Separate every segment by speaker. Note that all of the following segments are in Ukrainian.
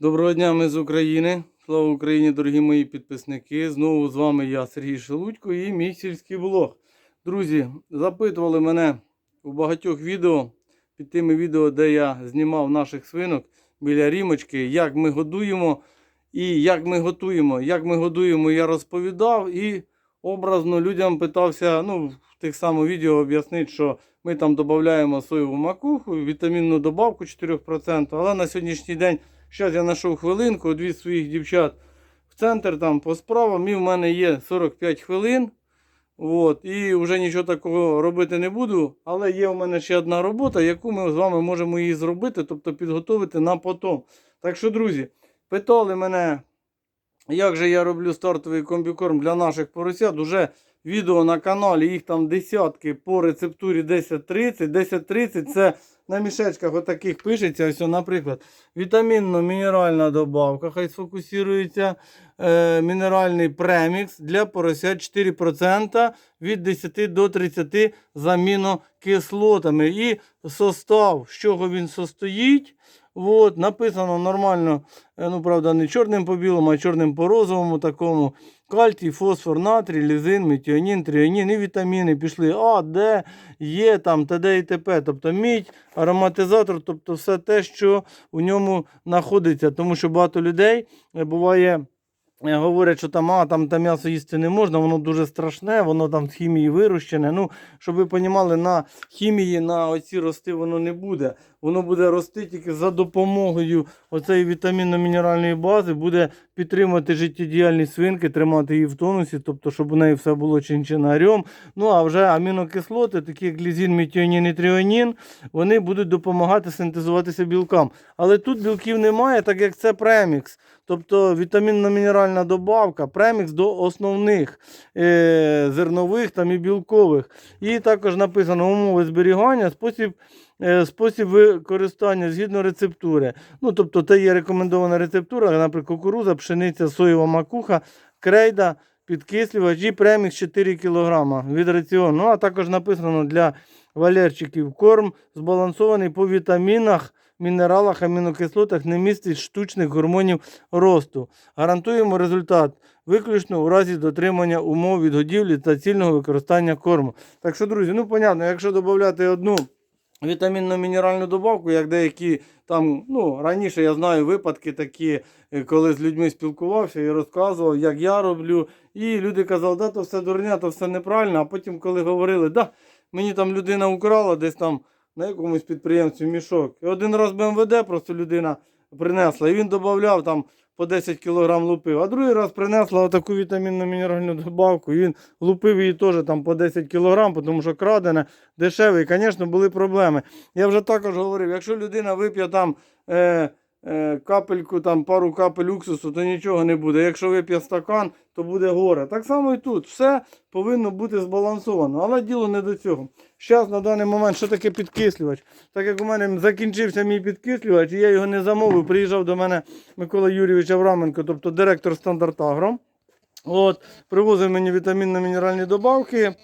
Speaker 1: Доброго дня, ми з України. Слава Україні, дорогі мої підписники. Знову з вами я, Сергій Шелудько, і мій сільський блог. Друзі, запитували мене у багатьох відео під тими відео, де я знімав наших свинок біля рімочки, як ми годуємо і як ми готуємо. Як ми годуємо, я розповідав і образно людям питався, ну, в тих самих відео об'яснити, що ми там додаємо соєву макуху, вітамінну добавку 4%, але на сьогоднішній день Зараз я знайшов хвилинку, дві своїх дівчат в центр там по справам. І в мене є 45 хвилин. От, і вже нічого такого робити не буду. Але є у мене ще одна робота, яку ми з вами можемо її зробити, тобто підготовити на потом. Так що, друзі, питали мене, як же я роблю стартовий комбікорм для наших поросят. Уже відео на каналі, їх там десятки по рецептурі 1030. 1030 це на мішечках отаких пишеться. Ось, наприклад, вітамінно-мінеральна добавка. Хай сфокусується е, мінеральний премікс для поросят 4% від 10 до 30 з амінокислотами. І состав, з чого він состоїть. От, написано нормально, е, ну правда, не чорним по білому, а чорним по розовому такому. Кальцій, фосфор, натрій, лізин, метіонін, тріонін і вітаміни пішли А, Д, Є, там, т.д. і т.п. Тобто мідь, ароматизатор, тобто все те, що у ньому знаходиться. Тому що багато людей е, буває. е, Говорять, що там, а, там, там м'ясо їсти не можна, воно дуже страшне, воно там з хімії вирощене. Ну, щоб ви розуміли, на хімії на оці рости воно не буде. Воно буде рости тільки за допомогою оцеї вітамінно-мінеральної бази, буде підтримувати життєдіяльність свинки, тримати її в тонусі, тобто, щоб у неї все було чинчинарем. Ну а вже амінокислоти, такі як глізін, метіонін і тріонін, вони будуть допомагати синтезуватися білкам. Але тут білків немає, так як це премікс. Тобто вітамінно-мінеральна добавка, премікс до основних е, зернових там і білкових. І також написано умови зберігання, спосіб. Е, Спосіб використання згідно рецептури. Ну, тобто, це є рекомендована рецептура, наприклад, кукуруза, пшениця, соєва макуха, крейда, підкислювач і премікс 4 кг від раціону. Ну, а також написано для валерчиків корм збалансований по вітамінах, мінералах, амінокислотах, не містить штучних гормонів росту. Гарантуємо результат виключно у разі дотримання умов відгодівлі та цільного використання корму. Так що, друзі, ну понятно, якщо додати одну вітамінно-мінеральну добавку, як деякі там, ну, раніше я знаю випадки такі, е, коли з людьми спілкувався і розказував, як я роблю. І люди казали, да, то все дурня, то все неправильно. А потім, коли говорили, да, мені там людина украла десь там на якомусь підприємстві мішок. І один раз БМВД просто людина принесла, і він додавав там по 10 кг лупив. А другий раз принесла отаку вітамінну мінеральну добавку, і він лупив її теж там по 10 кг, тому що крадене, дешеве. І, звісно, були проблеми. Я вже також говорив, якщо людина вип'є там. Е, Капельку, там пару капель уксусу, то нічого не буде. Якщо вип'є стакан, то буде горе. Так само і тут. Все повинно бути збалансовано. Але діло не до цього. Зараз на даний момент що таке підкислювач? Так як у мене закінчився мій підкислювач, і я його не замовив, приїжджав до мене Микола Юрійович Авраменко, тобто директор стандарт Агро. От, привозив мені вітамінно-мінеральні добавки.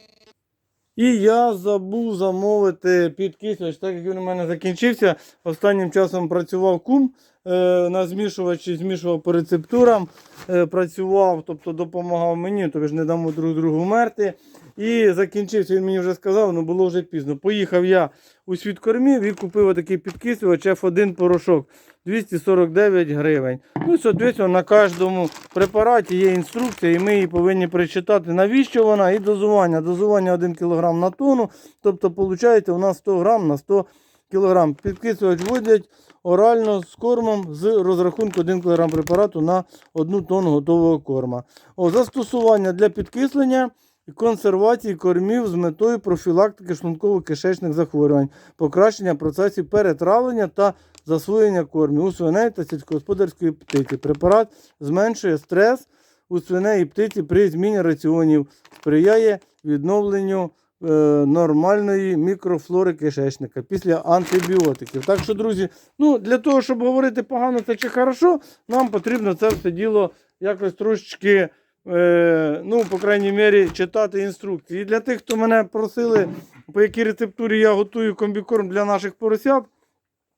Speaker 1: І я забув замовити підкислювач, так як він у мене закінчився. Останнім часом працював кум е, на змішувачі, змішував по рецептурам, е, працював, тобто допомагав мені, тобто ж не дамо друг другу вмерти. І закінчився, він мені вже сказав, ну було вже пізно. Поїхав я у світ кормів і купив отакий підкислювач F1 порошок 249 гривень. Ну, соответственно, на кожному препараті є інструкція, і ми її повинні прочитати, навіщо вона і дозування. Дозування 1 кг на тонну. Тобто, виходить, у нас 100 грам на 100 кг. Підкислювач вводять орально з кормом з розрахунку 1 кг препарату на 1 тонну готового корма. О, застосування для підкислення і консервації кормів з метою профілактики шлунково-кишечних захворювань, покращення процесів перетравлення та засвоєння кормів у свиней та сільськогосподарської птиці. Препарат зменшує стрес у свиней і птиці при зміні раціонів, сприяє відновленню е, нормальної мікрофлори кишечника після антибіотиків. Так що, друзі, ну, для того, щоб говорити погано це чи хорошо, нам потрібно це все діло якось трошечки. Е, ну, по крайній мірі, читати інструкції. І для тих, хто мене просили, по якій рецептурі я готую комбікорм для наших поросят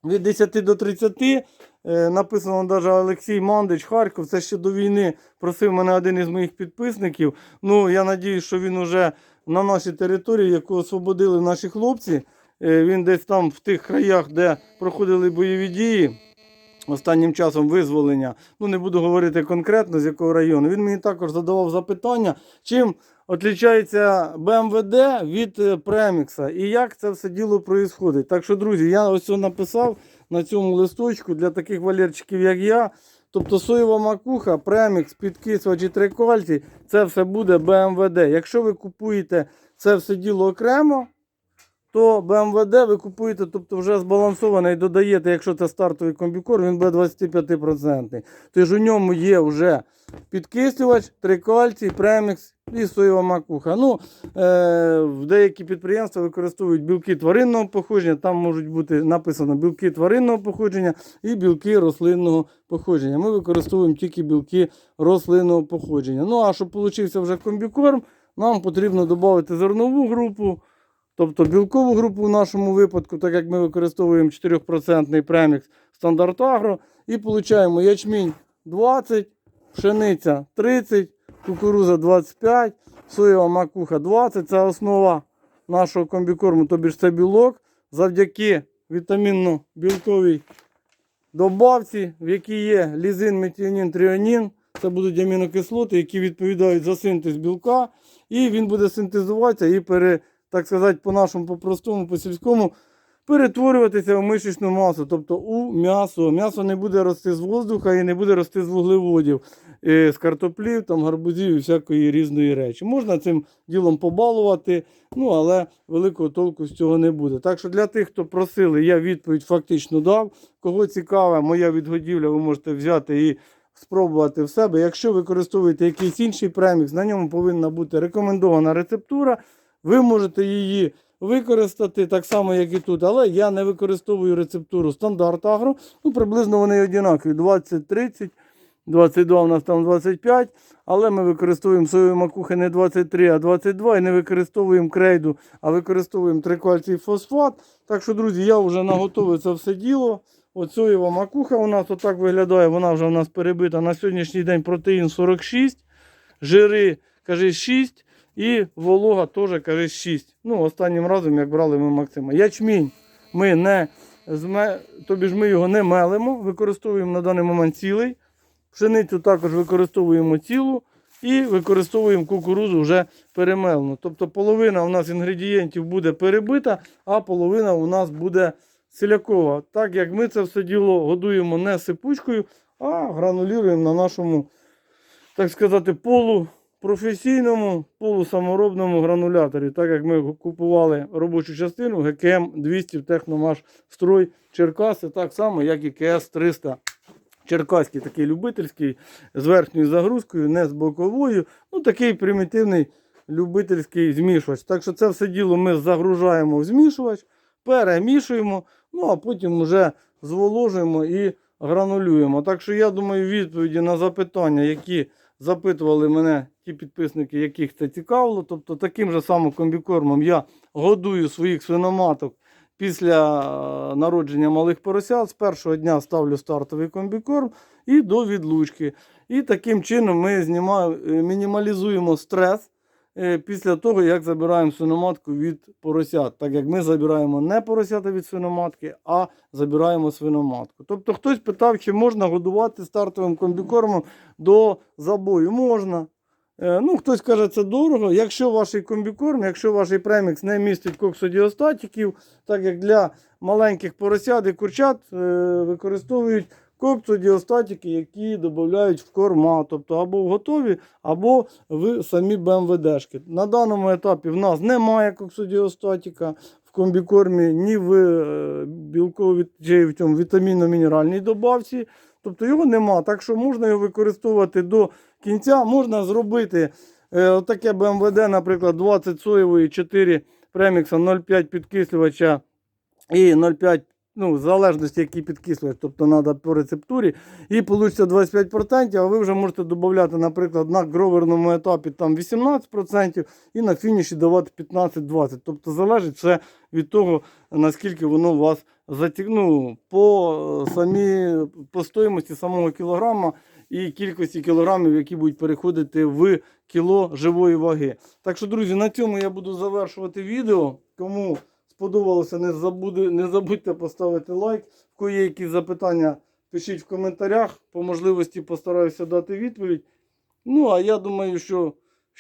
Speaker 1: від 10 до 30, Е, Написано навіть Олексій Мандич, Харків. Це ще до війни просив мене один із моїх підписників. Ну, я надіюсь, що він уже на нашій території, яку освободили наші хлопці. Е, Він десь там в тих краях, де проходили бойові дії. Останнім часом визволення, ну не буду говорити конкретно з якого району. Він мені також задавав запитання, чим відрізняється БМВД від премікса і як це все діло проїсходить. Так що, друзі, я ось написав на цьому листочку для таких валерчиків, як я. Тобто соєва макуха, премікс, підкисувач і трикольці, це все буде БМВД. Якщо ви купуєте це все діло окремо, то БМВД ви купуєте, тобто вже збалансований додаєте, якщо це стартовий комбікор, він буде 25%. Тож у ньому є вже підкислювач, трикальцій, премікс і соєва макуха. Ну, е, в деякі підприємства використовують білки тваринного походження, там можуть бути написано білки тваринного походження і білки рослинного походження. Ми використовуємо тільки білки рослинного походження. Ну, а щоб получився вже комбікорм, нам потрібно додати зернову групу. Тобто білкову групу в нашому випадку, так як ми використовуємо 4% премікс стандарт агро, і получаємо ячмінь 20, пшениця 30, кукуруза 25, соєва макуха 20. Це основа нашого комбікорму, тобі ж це білок. Завдяки вітамінно-білковій добавці, в якій є лізин, метіонін, тріонін. Це будуть амінокислоти, які відповідають за синтез білка. І він буде синтезуватися і пере, так сказати, по-нашому, по-простому, по-сільському, перетворюватися в мишечну масу, тобто у м'ясо. М'ясо не буде рости з воздуха і не буде рости з вуглеводів, е, з картоплів, там, гарбузів і всякої різної речі. Можна цим ділом побалувати, ну але великого толку з цього не буде. Так що для тих, хто просили, я відповідь фактично дав. Кого цікава моя відгодівля, ви можете взяти і спробувати в себе. Якщо використовуєте якийсь інший премікс, на ньому повинна бути рекомендована рецептура. Ви можете її використати так само, як і тут, але я не використовую рецептуру стандарт агро. Ну, приблизно вони однакові 20-30, 22 у нас там 25, але ми використовуємо соєві макухи не 23, а 22 і не використовуємо крейду, а використовуємо трикальцій фосфат. Так що, друзі, я вже наготовив це все діло. От соєва макуха у нас отак виглядає, вона вже у нас перебита. На сьогоднішній день протеїн 46, жири, каже, 6 і волога теж, каже, 6. Ну, останнім разом, як брали ми Максима. Ячмінь ми не тобі ж ми його не мелимо, використовуємо на даний момент цілий. Пшеницю також використовуємо цілу і використовуємо кукурузу вже перемелену. Тобто половина у нас інгредієнтів буде перебита, а половина у нас буде селякова. Так як ми це все діло годуємо не сипучкою, а гранулюємо на нашому, так сказати, полупрофесійному, полусаморобному грануляторі. Так як ми купували робочу частину ГКМ 200 в Техномаш Строй Черкаси, так само, як і КС 300. Черкаський такий любительський, з верхньою загрузкою, не з боковою. Ну, такий примітивний любительський змішувач. Так що це все діло ми загружаємо в змішувач, перемішуємо, ну а потім вже зволожуємо і гранулюємо. Так що я думаю, відповіді на запитання, які запитували мене ті підписники, яких це цікавило. Тобто таким же самим комбікормом я годую своїх свиноматок після е, народження малих поросят. З першого дня ставлю стартовий комбікорм і до відлучки. І таким чином ми знімаємо, е, мінімалізуємо стрес після того, як забираємо свиноматку від поросят. Так як ми забираємо не поросята від свиноматки, а забираємо свиноматку. Тобто хтось питав, чи можна годувати стартовим комбікормом до забою. Можна. Е, Ну, хтось каже, це дорого. Якщо ваш комбікорм, якщо ваш премікс не містить коксодіостатиків, так як для маленьких поросят і курчат е, використовують коксодіостатики, які додають в корма, тобто або в готові, або в самі БМВДшки. На даному етапі в нас немає коксодіостатика в комбікормі, ні в е, білковій чи в цьому вітамінно-мінеральній добавці. Тобто його нема. Так що можна його використовувати до кінця. Можна зробити е, таке БМВД, наприклад, 20 соєвої, 4 премікса, 0,5 підкислювача і 0,5 ну, в залежності, який підкислюєш, тобто треба по рецептурі, і вийде 25%, а ви вже можете додати, наприклад, на гроверному етапі там 18% і на фініші давати 15-20%. Тобто залежить все від того, наскільки воно у вас затягну по е, самі по стоїмості самого кілограма і кількості кілограмів, які будуть переходити в кіло живої ваги. Так що, друзі, на цьому я буду завершувати відео. Кому сподобалося, не, забуде, не забудьте поставити лайк. В кої є якісь запитання, пишіть в коментарях. По можливості постараюся дати відповідь. Ну, а я думаю, що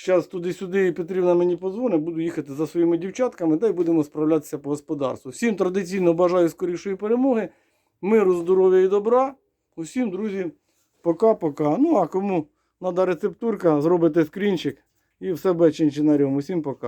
Speaker 1: зараз туди-сюди Петрівна мені позвонить, буду їхати за своїми дівчатками, та й будемо справлятися по господарству. Всім традиційно бажаю скорішої перемоги, миру, здоров'я і добра. Усім, друзі, пока-пока. Ну, а кому треба рецептурка, зробите скрінчик і все бачить чинчинарем. Усім пока.